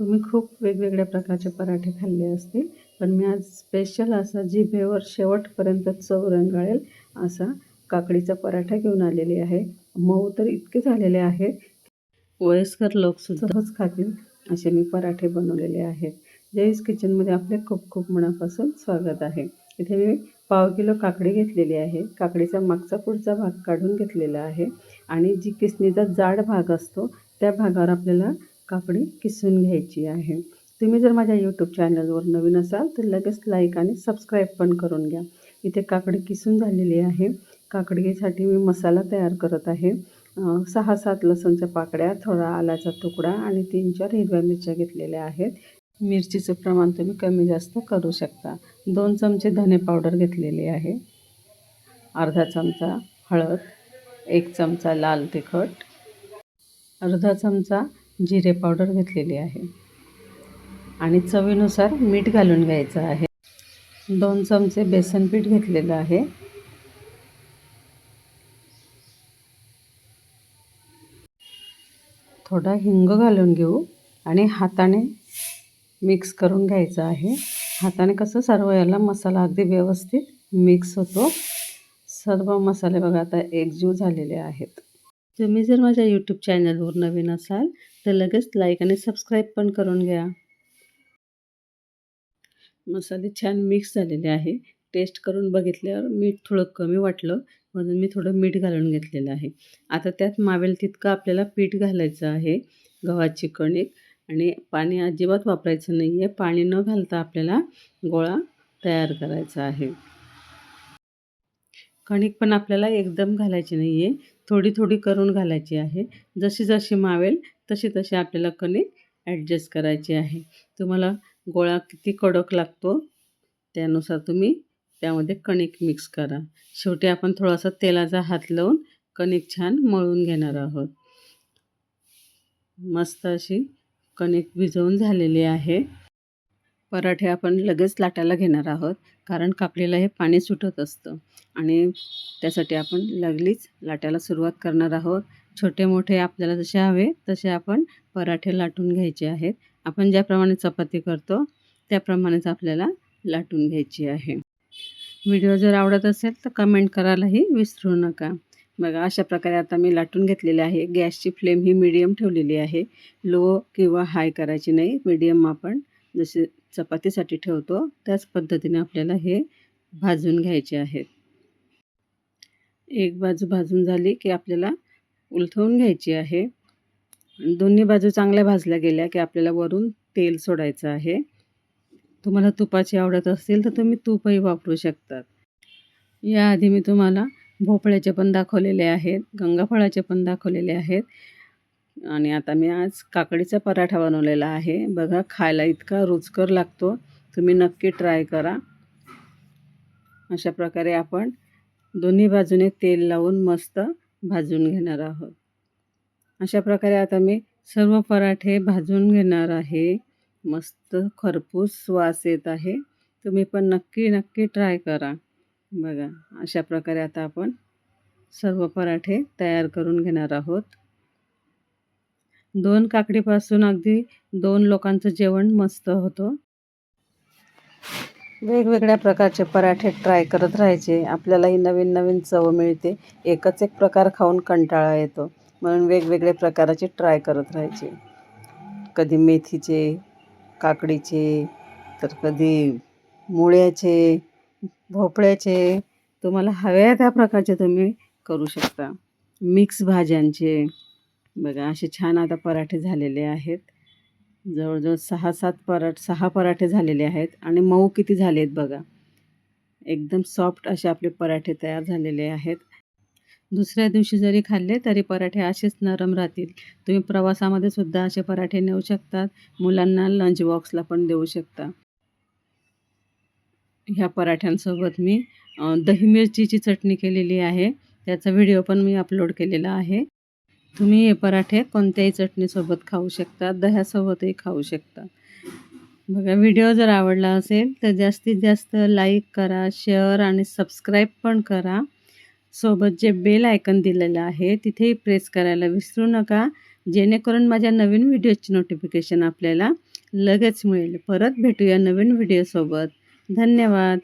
तुम्ही खूप वेगवेगळ्या प्रकारचे पराठे खाल्ले असतील पण मी आज स्पेशल असा जिभेवर शेवटपर्यंत चव रंगाळेल असा काकडीचा पराठा घेऊन आलेली आहे. मऊ तर इतके झालेले आहेत. वयस्कर लोकसुद्धा सहज खातील असे मी पराठे बनवलेले आहेत. जयस किचनमध्ये आपले खूप खूप मनापासून स्वागत आहे. इथे मी पाव किलो काकडी घेतलेली आहे. काकडीचा मागचा पुढचा भाग काढून घेतलेला आहे. आणि जी किसणीचा जाड भाग असतो त्या भागावर आपल्याला काकडी किसून घ्यायची आहे. तुम्ही जर माझ्या यूट्यूब चॅनलवर नवीन असाल तर लगेच लाईक आणि सबस्क्राईब पण करून घ्या. इथे काकडी किसून झालेली आहे. काकडीसाठी मी मसाला तयार करत आहे. सहा सात लसूणच्या पाकड्या थोडा आल्याचा तुकडा आणि तीन चार हिरव्या मिरच्या घेतलेल्या आहेत. मिरचीचं प्रमाण तुम्ही कमी जास्त करू शकता. दोन चमचे धने पावडर घेतलेली आहे. अर्धा चमचा हळद एक चमचा लाल तिखट अर्धा चमचा जिरे पावडर घेतलेली आहे. आणि चवीनुसार मीठ घालून घ्यायचं आहे. दोन चमचे बेसन पीठ घेतलेलं आहे. थोडा हिंग घालून घेऊ आणि हाताने मिक्स करून घ्यायचं आहे. हाताने कसं सर्व याला मसाला अगदी व्यवस्थित मिक्स होतो. सर्व मसाले बघा आता एकजीव झालेले आहेत. तुम्ही जर माझ्या यूट्यूब चॅनलवर नवीन असाल तर लगेच लाईक आणि सबस्क्राईब पण करून घ्या. मसाले छान मिक्स झालेले आहे. टेस्ट करून बघितल्यावर मीठ थोडं कमी वाटलं म्हणून मी थोडं मीठ घालून घेतलेलं आहे. आता त्यात मावेल तितकं आपल्याला पीठ घालायचं आहे. गव्हाची कणिक आणि पाणी अजिबात वापरायचं नाही आहे पाणी न घालता आपल्याला गोळा तयार करायचा आहे. कणिक पण आपल्याला एकदम घालायची नाही आहे थोडी थोडी करून घालायची आहे. जशी जशी मावेल तशी तशी आपल्याला कणिक ॲडजस्ट करायची आहे. तुम्हाला गोळा किती कडक लागतो त्यानुसार तुम्ही त्यामध्ये कणिक मिक्स करा. शेवटी आपण थोडासा तेलाचा हात लावून कणिक छान मळून घेणार आहोत. मस्त अशी कणिक भिजवून झालेली आहे. पराठे आपण लगेच लाटायला घेणार आहोत कारण कापलेलं हे पाणी सुटत असतं. आणि त्यासाठी आपण लगलीच लाटायला सुरुवात करणार आहोत. छोटे मोठे आपल्याला जसे हवे तसे आपण पराठे लाटून घ्यायचे आहेत. आपण ज्याप्रमाणे चपाती करतो त्याप्रमाणेच आपल्याला लाटून घ्यायची आहे. व्हिडिओ जर आवडत असेल तर कमेंट करायलाही विसरू नका. बघा अशा प्रकारे आता मी लाटून घेतलेले आहे. गॅसची फ्लेम ही मीडियम ठेवलेली आहे. लो किंवा हाय करायची नाही मीडियम आपण जसे चपातीसाठी ठेवतो त्याच पद्धतीने आपल्याला हे भाजून घ्यायचे आहेत. एक बाजू भाजून झाली की आपल्याला उलथवून घ्यायची आहे. दोन्ही बाजू चांगल्या भाजल्या गेल्या की आपल्याला वरून तेल सोडायचं आहे. तुम्हाला तुपाची आवडत असेल तर तुम्ही तूपही वापरू शकतात याआधी मी तुम्हाला भोपळ्याचे पण दाखवलेले आहेत गंगाफळाचे पण दाखवलेले आहेत. आणि आता मी आज काकडीचा पराठा बनवलेला आहे. बघा खायला इतका रुचकर लागतो. तुम्ही नक्की ट्राय करा. अशा प्रकारे आपण दोन्ही बाजूने तेल लावून मस्त भाजून घेणार आहोत. अशा प्रकारे आता मी सर्व पराठे भाजून घेणार आहे. मस्त खरपूस वास येत आहे. तुम्ही पण नक्की नक्की ट्राय करा. बघा अशा प्रकारे आता आपण सर्व पराठे तयार करून घेणार आहोत. दोन काकडीपासून अगदी दोन लोकांचं जेवण मस्त होतं. वेगवेगळ्या प्रकारचे पराठे ट्राय करत राहायचे. आपल्यालाही नवीन नवीन चव मिळते. एकच एक प्रकार खाऊन कंटाळा येतो. म्हणून वेगवेगळे प्रकाराचे ट्राय करत राहायचे. कधी मेथीचे काकडीचे तर कधी मुळ्याचे भोपळ्याचे. तुम्हाला हव्या त्या प्रकारचे तुम्ही करू शकता. मिक्स भाज्यांचे. बघा असे छान आता पराठे झालेले आहेत. जवळजवळ सहा सात पराठ सहा पराठे झालेले आहेत आणि मऊ किती झाले आहेत बघा. एकदम सॉफ्ट असे आपले पराठे तयार झालेले आहेत. दुसऱ्या दिवशी जरी खाल्ले तरी पराठे असेच नरम राहतील. तुम्ही प्रवासामध्ये सुद्धा असे पराठे नेऊ शकतात. मुलांना लंच बॉक्सला पण देऊ शकता. ह्या पराठ्यांसोबत मी दही मिरचीची चटणी केलेली आहे. त्याचा व्हिडिओ पण मी अपलोड केलेला आहे. तुम्ही हे पराठे कोणत्याही चटणीसोबत खाऊ शकता दह्यासोबतही खाऊ शकता. बघा व्हिडिओ जर आवडला असेल तर जास्तीत जास्त लाईक करा शेअर आणि सबस्क्राईब पण करा. सोबत जे बेल आयकन दिलेलं आहे तिथेही प्रेस करायला विसरू नका. जेणेकरून माझ्या नवीन व्हिडिओची नोटिफिकेशन आपल्याला लगेच मिळेल. परत भेटूया नवीन व्हिडिओसोबत. धन्यवाद.